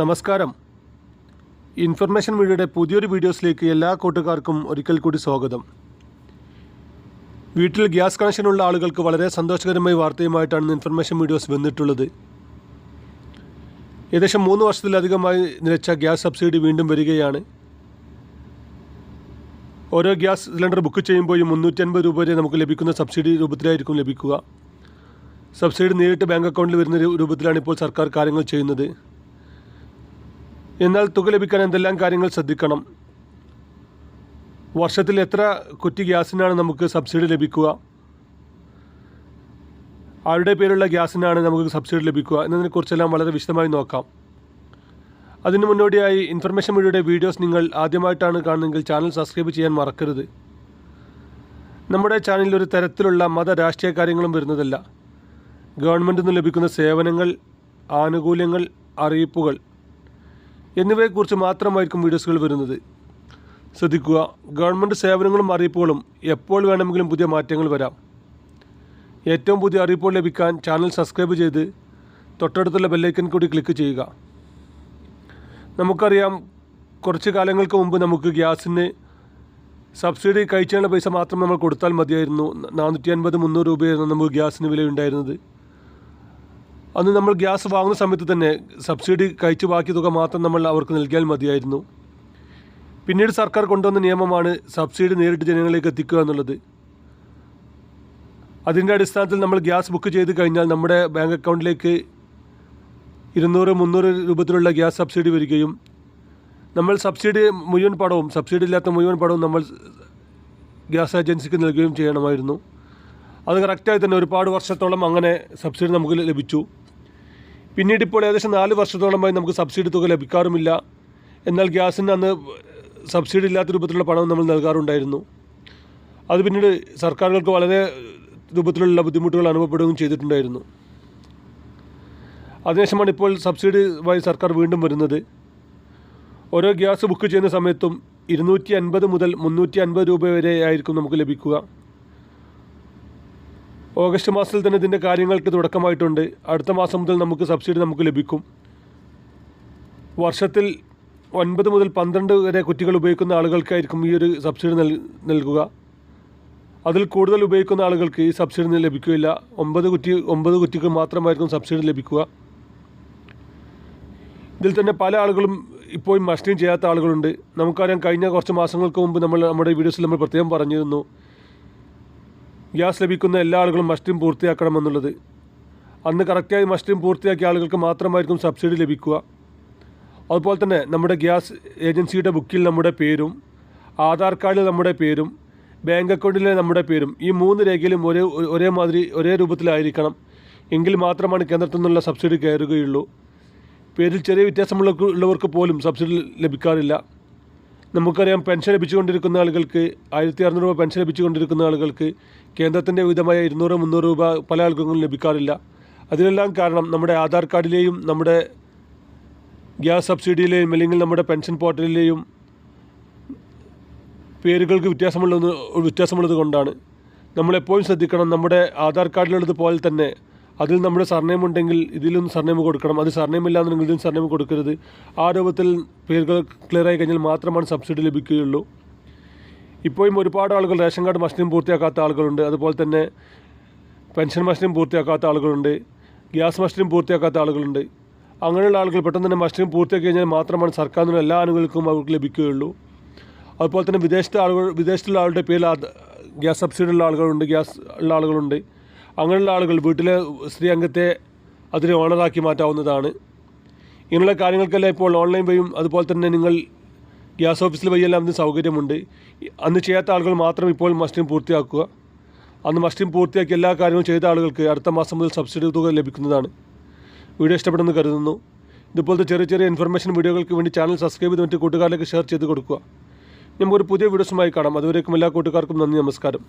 നമസ്കാരം. ഇൻഫർമേഷൻ വീഡിയോയുടെ പുതിയൊരു വീഡിയോസിലേക്ക് എല്ലാ കൂട്ടുകാർക്കും ഒരിക്കൽ കൂടി സ്വാഗതം. വീട്ടിൽ ഗ്യാസ് കണക്ഷനുള്ള ആളുകൾക്ക് വളരെ സന്തോഷകരമായ വാർത്തയുമായിട്ടാണ് ഇൻഫർമേഷൻ വീഡിയോസ് വന്നിട്ടുള്ളത്. ഏകദേശം മൂന്ന് വർഷത്തിലധികമായി നിലച്ച ഗ്യാസ് സബ്സിഡി വീണ്ടും വരികയാണ്. ഓരോ ഗ്യാസ് സിലിണ്ടർ ബുക്ക് ചെയ്യുമ്പോഴും മുന്നൂറ്റി അൻപത് രൂപ വരെ നമുക്ക് ലഭിക്കുന്ന സബ്സിഡി രൂപത്തിലായിരിക്കും ലഭിക്കുക. സബ്സിഡി നേരിട്ട് ബാങ്ക് അക്കൗണ്ടിൽ വരുന്ന രൂപത്തിലാണ് ഇപ്പോൾ സർക്കാർ കാര്യങ്ങൾ ചെയ്യുന്നത്. എന്നാൽ തുക ലഭിക്കാൻ എന്തെല്ലാം കാര്യങ്ങൾ ശ്രദ്ധിക്കണം? വർഷത്തിൽ എത്ര കുറ്റി ഗ്യാസിനാണ് നമുക്ക് സബ്സിഡി ലഭിക്കുക? ആരുടെ പേരുള്ള ഗ്യാസിനാണ് നമുക്ക് സബ്സിഡി ലഭിക്കുക? എന്നതിനെക്കുറിച്ചെല്ലാം വളരെ വിശദമായി നോക്കാം. അതിന് മുന്നോടിയായി ഇൻഫർമേഷൻ മീഡിയയുടെ വീഡിയോസ് നിങ്ങൾ ആദ്യമായിട്ടാണ് കാണുന്നതെങ്കിൽ ചാനൽ സബ്സ്ക്രൈബ് ചെയ്യാൻ മറക്കരുത്. നമ്മുടെ ചാനലിൽ ഒരു തരത്തിലുള്ള മത രാഷ്ട്രീയ കാര്യങ്ങളും വരുന്നതല്ല. ഗവൺമെന്റിൽ നിന്ന് ലഭിക്കുന്ന സേവനങ്ങൾ ആനുകൂല്യങ്ങൾ അറിയിപ്പുകൾ എന്നിവയെക്കുറിച്ച് മാത്രമായിരിക്കും വീഡിയോസുകൾ വരുന്നത്. ശ്രദ്ധിക്കുക ഗവൺമെന്റ് സേവനങ്ങളും അറിയിപ്പുകളും എപ്പോൾ വേണമെങ്കിലും പുതിയ മാറ്റങ്ങൾ വരാം. ഏറ്റവും പുതിയ അറിയിപ്പുകൾ ലഭിക്കാൻ ചാനൽ സബ്സ്ക്രൈബ് ചെയ്ത് തൊട്ടടുത്തുള്ള ബെല്ലൈക്കൻ കൂടി ക്ലിക്ക് ചെയ്യുക. നമുക്കറിയാം കുറച്ച് കാലങ്ങൾക്ക് മുമ്പ് നമുക്ക് ഗ്യാസിന് സബ്സിഡി കഴിച്ചാനുള്ള പൈസ മാത്രം നമ്മൾ കൊടുത്താൽ മതിയായിരുന്നു. നാനൂറ്റി അൻപത് മുന്നൂറ് രൂപയായിരുന്നു നമുക്ക് ഗ്യാസിന് വിലയുണ്ടായിരുന്നത്. അന്ന് നമ്മൾ ഗ്യാസ് വാങ്ങുന്ന സമയത്ത് തന്നെ സബ്സിഡി കഴിച്ച് ബാക്കി തുക മാത്രം നമ്മൾ അവർക്ക് നൽകിയാൽ മതിയായിരുന്നു. പിന്നീട് സർക്കാർ കൊണ്ടുവന്ന നിയമമാണ് സബ്സിഡി നേരിട്ട് ജനങ്ങളിലേക്ക് എത്തിക്കുക എന്നുള്ളത്. അതിന്റെ അടിസ്ഥാനത്തിൽ നമ്മൾ ഗ്യാസ് ബുക്ക് ചെയ്ത് കഴിഞ്ഞാൽ നമ്മുടെ ബാങ്ക് അക്കൗണ്ടിലേക്ക് ഇരുന്നൂറ് മുന്നൂറ് രൂപത്തിലുള്ള ഗ്യാസ് സബ്സിഡി വരികയും നമ്മൾ സബ്സിഡി മുഴുവൻ പടവും സബ്സിഡി ഇല്ലാത്ത മുഴുവൻ പടവും നമ്മൾ ഗ്യാസ് ഏജൻസിക്ക് നൽകുകയും ചെയ്യണമായിരുന്നു. അത് കറക്റ്റായി തന്നെ ഒരുപാട് വർഷത്തോളം അങ്ങനെ സബ്സിഡി നമുക്ക് ലഭിച്ചു. പിന്നീട് ഇപ്പോൾ ഏകദേശം നാല് വർഷത്തോളമായി നമുക്ക് സബ്സിഡി തുക ലഭിക്കാറുമില്ല. എന്നാൽ ഗ്യാസിന് അന്ന് സബ്സിഡി ഇല്ലാത്ത രൂപത്തിലുള്ള പണം നമ്മൾ നൽകാറുണ്ടായിരുന്നു. അത് പിന്നീട് സർക്കാരുകൾക്ക് വളരെ രൂപത്തിലുള്ള ബുദ്ധിമുട്ടുകൾ അനുഭവപ്പെടുകയും ചെയ്തിട്ടുണ്ടായിരുന്നു. അതിനുശേഷമാണ് ഇപ്പോൾ സബ്സിഡി വഴി സർക്കാർ വീണ്ടും വരുന്നത്. ഓരോ ഗ്യാസ് ബുക്ക് ചെയ്യുന്ന സമയത്തും ഇരുന്നൂറ്റി അൻപത് മുതൽ മുന്നൂറ്റി അൻപത് രൂപ വരെ ആയിരിക്കും നമുക്ക് ലഭിക്കുക. ഓഗസ്റ്റ് മാസത്തിൽ തന്നെ ഇതിന്റെ കാര്യങ്ങൾക്ക് തുടക്കമായിട്ടുണ്ട്. അടുത്ത മാസം മുതൽ നമുക്ക് സബ്സിഡി നമുക്ക് ലഭിക്കും. വർഷത്തിൽ ഒൻപത് മുതൽ പന്ത്രണ്ട് വരെ കുറ്റികൾ ഉപയോഗിക്കുന്ന ആളുകൾക്കായിരിക്കും ഈ ഒരു സബ്സിഡി നൽ നൽകുക. അതിൽ കൂടുതൽ ഉപയോഗിക്കുന്ന ആളുകൾക്ക് ഈ സബ്സിഡി ലഭിക്കുകയില്ല. ഒമ്പത് കുറ്റി ഒമ്പത് കുറ്റിക്ക് മാത്രമായിരിക്കും സബ്സിഡി ലഭിക്കുക. ഇതിൽ തന്നെ പല ആളുകളും ഇപ്പോഴും മസ്റ്റിങ് ചെയ്യാത്ത ആളുകളുണ്ട്. നമുക്കറിയാം കഴിഞ്ഞ കുറച്ച് മാസങ്ങൾക്ക് മുമ്പ് നമ്മൾ നമ്മുടെ വീഡിയോസിൽ നമ്മൾ പ്രത്യേകം പറഞ്ഞിരുന്നു. ഗ്യാസ് ലഭിക്കുന്ന എല്ലാ ആളുകളും മസ്റ്റിം പൂർത്തിയാക്കണമെന്നുള്ളത്. അന്ന് കറക്റ്റായി മസ്റ്റിം പൂർത്തിയാക്കിയ ആളുകൾക്ക് മാത്രമായിരിക്കും സബ്സിഡി ലഭിക്കുക. അതുപോലെ തന്നെ നമ്മുടെ ഗ്യാസ് ഏജൻസിയുടെ ബുക്കിൽ നമ്മുടെ പേരും ആധാർ കാർഡിൽ നമ്മുടെ പേരും ബാങ്ക് അക്കൗണ്ടിലെ നമ്മുടെ പേരും ഈ മൂന്ന് രേഖയിലും ഒരേ ഒരേ മാതിരി ഒരേ രൂപത്തിലായിരിക്കണം. എങ്കിൽ മാത്രമാണ് കേന്ദ്രത്തിൽ നിന്നുള്ള സബ്സിഡി കയറുകയുള്ളൂ. പേരിൽ ചെറിയ വ്യത്യാസമുള്ള ഉള്ളവർക്ക് പോലും സബ്സിഡി ലഭിക്കാറില്ല. നമുക്കറിയാം പെൻഷൻ ലഭിച്ചുകൊണ്ടിരിക്കുന്ന ആളുകൾക്ക് ആയിരത്തി അറുന്നൂറ് രൂപ പെൻഷൻ ലഭിച്ചുകൊണ്ടിരിക്കുന്ന ആളുകൾക്ക് കേന്ദ്രത്തിന്റെ വിധമായ ഇരുന്നൂറ് മുന്നൂറ് രൂപ പല ആൾക്കും ലഭിക്കാറില്ല. അതിനെല്ലാം കാരണം നമ്മുടെ ആധാർ കാർഡിലെയും നമ്മുടെ ഗ്യാസ് സബ്സിഡിയിലെയും അല്ലെങ്കിൽ നമ്മുടെ പെൻഷൻ പോർട്ടലിലെയും പേരുകൾക്ക് വ്യത്യാസമുള്ളത് വ്യത്യാസമുള്ളത് കൊണ്ടാണ്. നമ്മളെപ്പോഴും ശ്രദ്ധിക്കണം നമ്മുടെ ആധാർ കാർഡിലുള്ളത് പോലെ തന്നെ അതിൽ നമ്മുടെ സർനെയിം ഉണ്ടെങ്കിൽ ഇതിലും സർനെയിം കൊടുക്കണം. അത് സർനെയിം ഇല്ലാന്നുണ്ടെങ്കിൽ ഇതിലും സർനെയിം കൊടുക്കരുത്. ആ രൂപത്തിൽ പേരുകൾ ക്ലിയർ ആയി കഴിഞ്ഞാൽ മാത്രമാണ് സബ്സിഡി ലഭിക്കുകയുള്ളൂ. ഇപ്പോഴും ഒരുപാട് ആളുകൾ റേഷൻ കാർഡ് മസ്റ്റിനും പൂർത്തിയാക്കാത്ത ആളുകളുണ്ട്. അതുപോലെ തന്നെ പെൻഷൻ മസ്റ്റിനും പൂർത്തിയാക്കാത്ത ആളുകളുണ്ട്. ഗ്യാസ് മസ്റ്റിനും പൂർത്തിയാക്കാത്ത ആളുകളുണ്ട്. അങ്ങനെയുള്ള ആളുകൾ പെട്ടെന്ന് തന്നെ മസ്റ്റിനും പൂർത്തിയാക്കി കഴിഞ്ഞാൽ മാത്രമാണ് സർക്കാരിൽ നിന്ന് എല്ലാ ആളുകൾക്കും അവർക്ക് ലഭിക്കുകയുള്ളൂ. അതുപോലെ തന്നെ വിദേശത്തെ ആളുകൾ വിദേശത്തുള്ള ആളുടെ പേരിൽ ഗ്യാസ് സബ്സിഡി ഉള്ള ആളുകളുണ്ട് ഗ്യാസ് ഉള്ള ആളുകളുണ്ട്. അങ്ങനെയുള്ള ആളുകൾ വീട്ടിലെ സ്ത്രീ അംഗത്തെ അതിനെ ഓണറാക്കി മാറ്റാവുന്നതാണ്. ഇങ്ങനെയുള്ള കാര്യങ്ങൾക്കെല്ലാം ഇപ്പോൾ ഓൺലൈൻ വഴിയും അതുപോലെ തന്നെ നിങ്ങൾ ഗ്യാസ് ഓഫീസിൽ വഴിയെല്ലാം അതിന് സൗകര്യമുണ്ട്. അന്ന് ചെയ്യാത്ത ആളുകൾ മാത്രം ഇപ്പോൾ മസ്റ്റിംഗ് പൂർത്തിയാക്കുക. അന്ന് മസ്റ്റിംഗ് പൂർത്തിയാക്കി എല്ലാ കാര്യങ്ങളും ചെയ്ത ആളുകൾക്ക് അടുത്ത മാസം മുതൽ സബ്സിഡി തുക ലഭിക്കുന്നതാണ്. വീഡിയോ ഇഷ്ടപ്പെടുന്നു കരുതുന്നു. ഇതുപോലത്തെ ചെറിയ ചെറിയ ഇൻഫർമേഷൻ വീഡിയോകൾക്ക് വേണ്ടി ചാനൽ സബ്സ്ക്രൈബ് ചെയ്ത് മറ്റ് കൂട്ടുകാരിലേക്ക് ഷെയർ ചെയ്ത് കൊടുക്കുക. നമുക്കൊരു പുതിയ വീഡിയോസുമായി കാണാം. അതുവരേക്കും എല്ലാ കൂട്ടുകാർക്കും നന്ദി നമസ്കാരം.